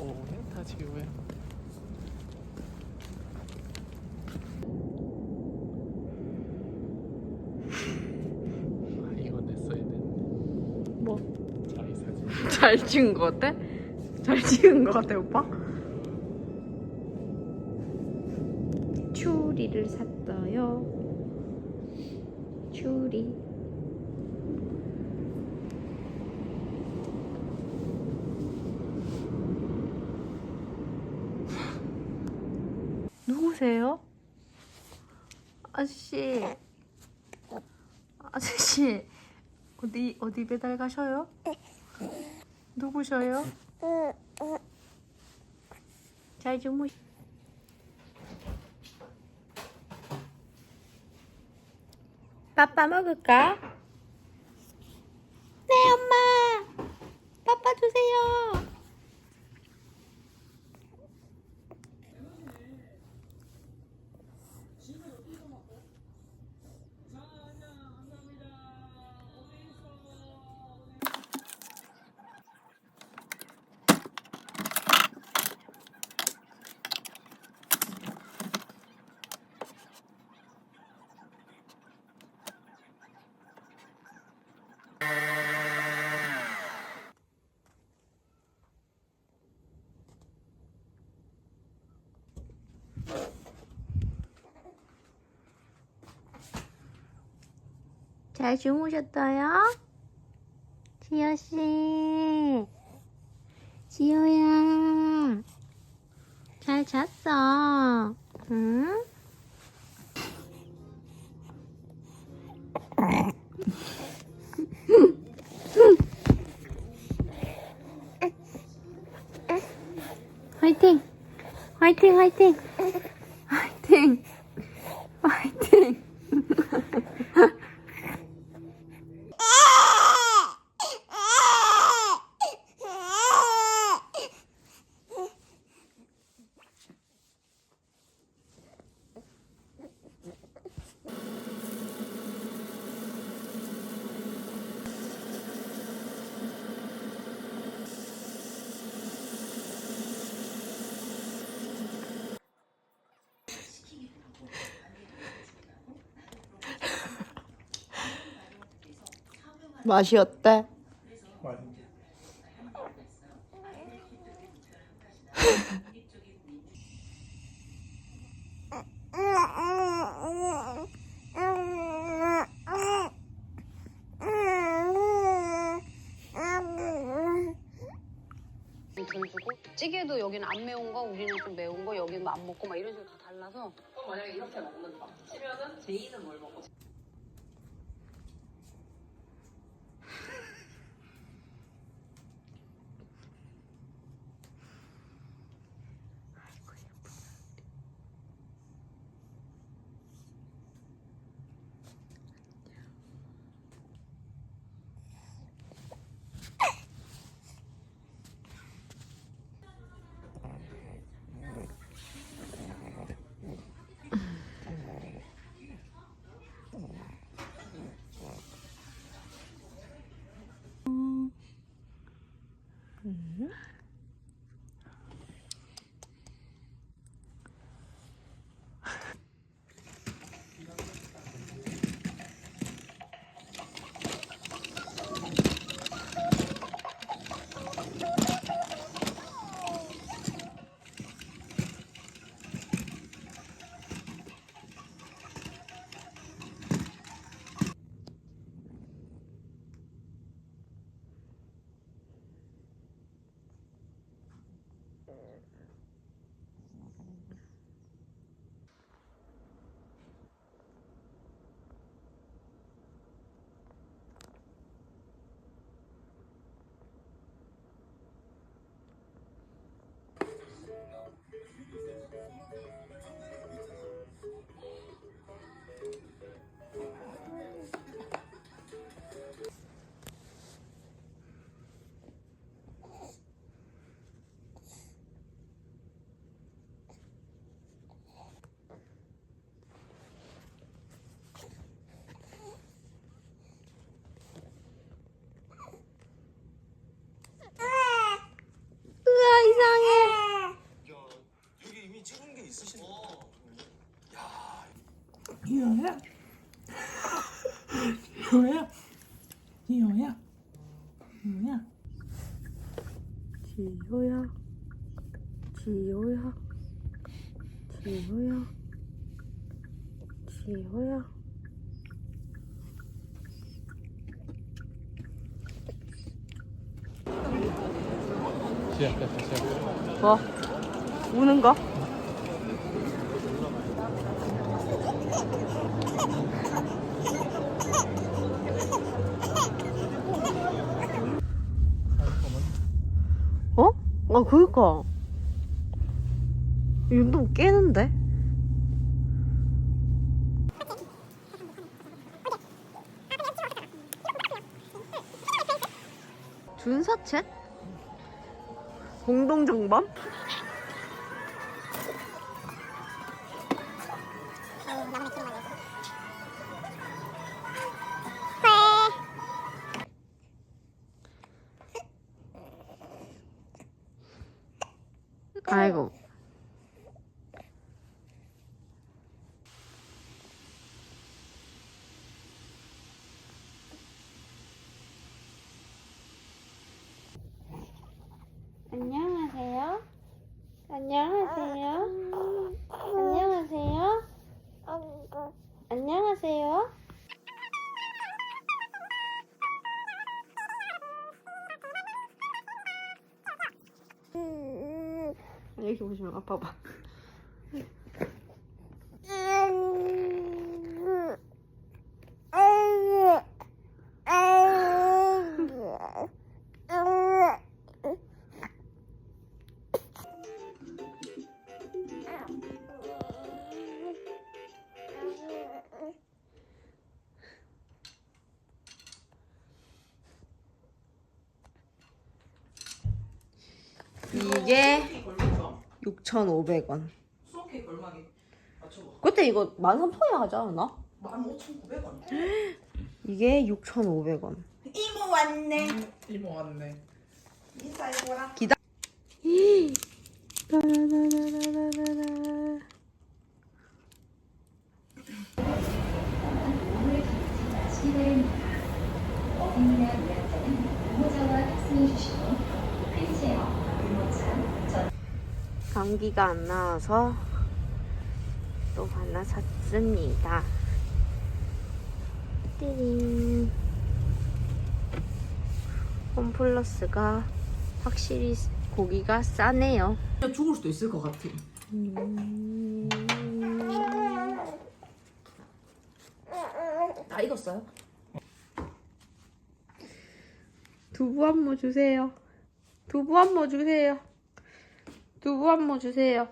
오다 지우야. 아 이거 냈어야 되는데. 뭐? 잘 찍은 거 같아? 잘 찍은 거 같아 오빠? 추리를 샀어요 추리 누구세요? 아저씨 아저씨 어디 어디 배달 가셔요? 누구셔요? 잘 주무시. 빠빠 먹을까? 네 엄마. 빠빠 주세요. 잘 주무셨어요? 지효 씨, 지효야, 잘 잤어? 응? 화이팅! 화이팅! 화이팅! 화이팅! 화이팅! 맛이 어때? 찌개도 여기는 안 매운 거 우리는 좀 매운 거 여기는 안 먹고 막 이런 식으로 다 달라서. 만약에 이렇게 먹는다. 치면은 제이는 뭘 먹고 Mm-hmm. 지효야? 지효야? 지효야? 지효야? 지효야? 지효야? 지효야 시작됐다 시작. 뭐? 우는 거? 아 그니까 이 정도면 깨는데? 준사챗? 공동정범? 안녕하세요. 안녕하세요. 안녕하세요. 이렇게 보시면 아빠 봐. 이게 6,500원. 수학회 얼마게 맞춰봐 그때 이거 13,000원에 하지 않았나? 15,900원 이게 6,500원. 이모 왔네 이모 왔네 인사해보라 라라라라라라. 감기가 안 나와서 또 하나 샀습니다. 띠링. 홈플러스가 확실히 고기가 싸네요. 죽을 수도 있을 것 같아 음... 다 익었어요? 두부 한 모 주세요. 두부 한 모 주세요. 두부 한 모 주세요.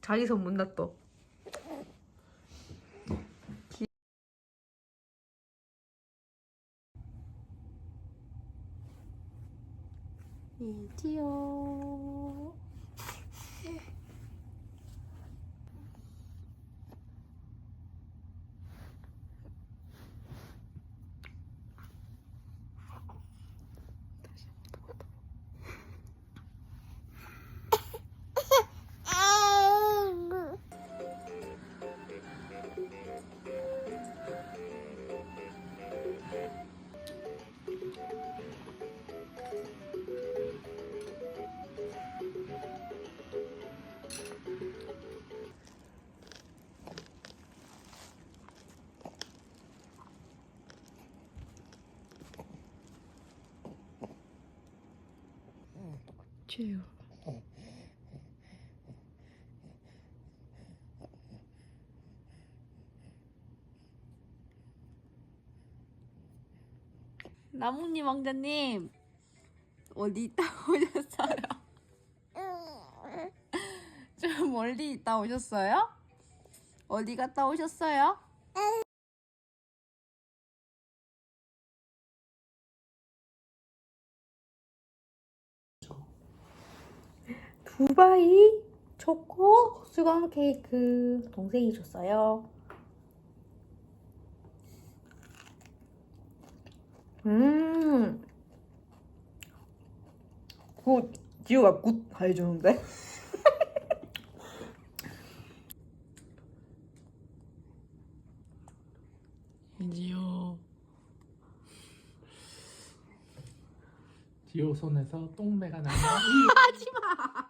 자기 손 못 놨어. 이지요. 죄요. 나뭇잎 왕자님 어디 있다 오셨어요? 좀 멀리 있다 오셨어요? 어디 갔다 오셨어요? 두바이 초코 수건 케이크 동생이 줬어요. 음. 굿. 지우가 굿 해주는데? 지호 지호 손에서 똥배가 나와 하지마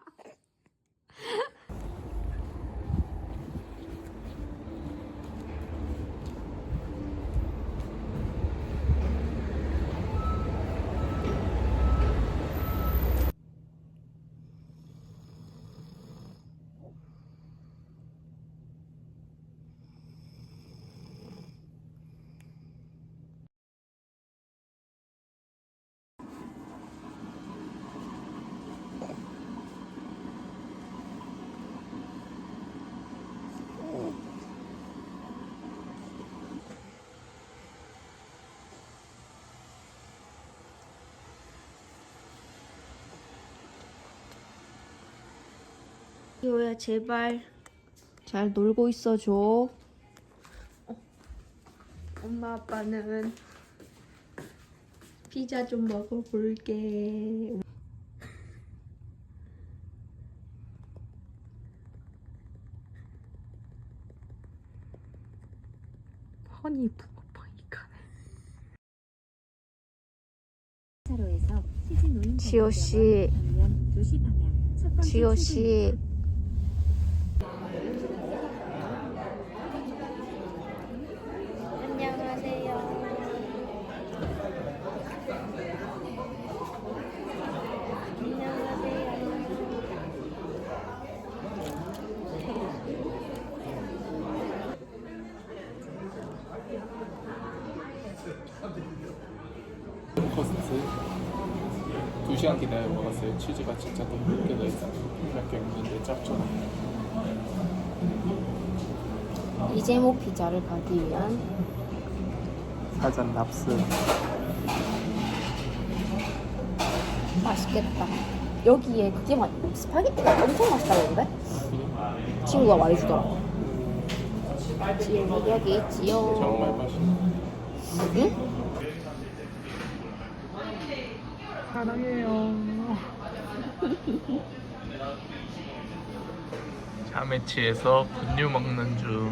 호야 제발 잘 놀고 있어줘. 어. 엄마 아빠는 피자 좀 먹어볼게. 허니 붕어빵이가 차로에서 시즈노인 지호 씨. 방면 2시 방향 첫 번째 지호. 씨. 안녕하세요. 코스트 2 시간 기다려 먹었어요 치즈가 진짜 너무 느껴져 있어요 몇개 없는데 짭조름 이재모 피자를 가기 위한 사전 납스 맛있겠다. 여기에 그게 맛 스파게티가 엄청 맛있다는데? 친구가 말해주더라. 지금 여기 있지요. 정말 맛있네 응? 사랑해요 잠에 취해서 분유 먹는 중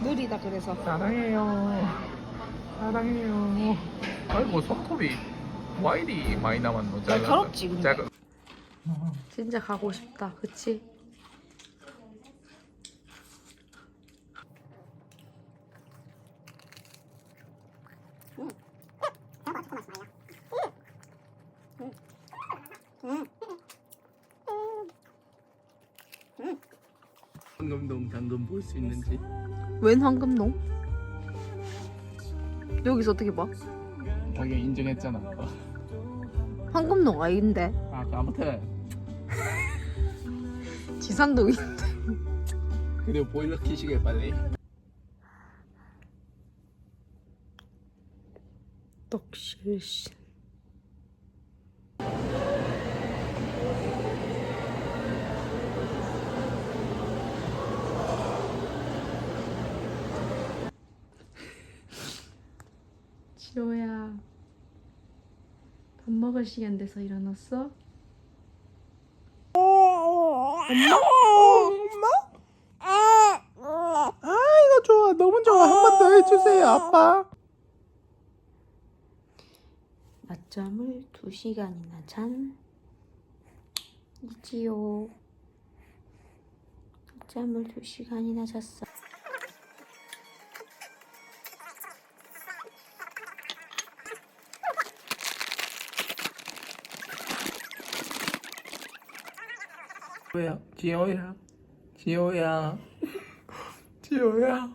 물이다 그래서. 사랑해요. 사랑해요. 아이고 손톱이 와 이리 많이 남았노? 근데. 작은. 진짜 가고 싶다. 그치? 황금동 당근 볼수 있는지. 웬 황금농? 여기서 어떻게 봐? 자기 인증했잖아. 황금농 아닌데. 아 아무튼 지산동인데. 그리고 보일러 켜시길 빨리. 떡실신. 먹을 시간 돼서 일어났어? 이거 좋아, 너무 좋아. 한 번 더 해주세요, 아빠. 낮잠을 2시간이나 잔 이지요. 낮잠을 2시간이나 잤어. 지호야, 지호야, 지호야, 지호야.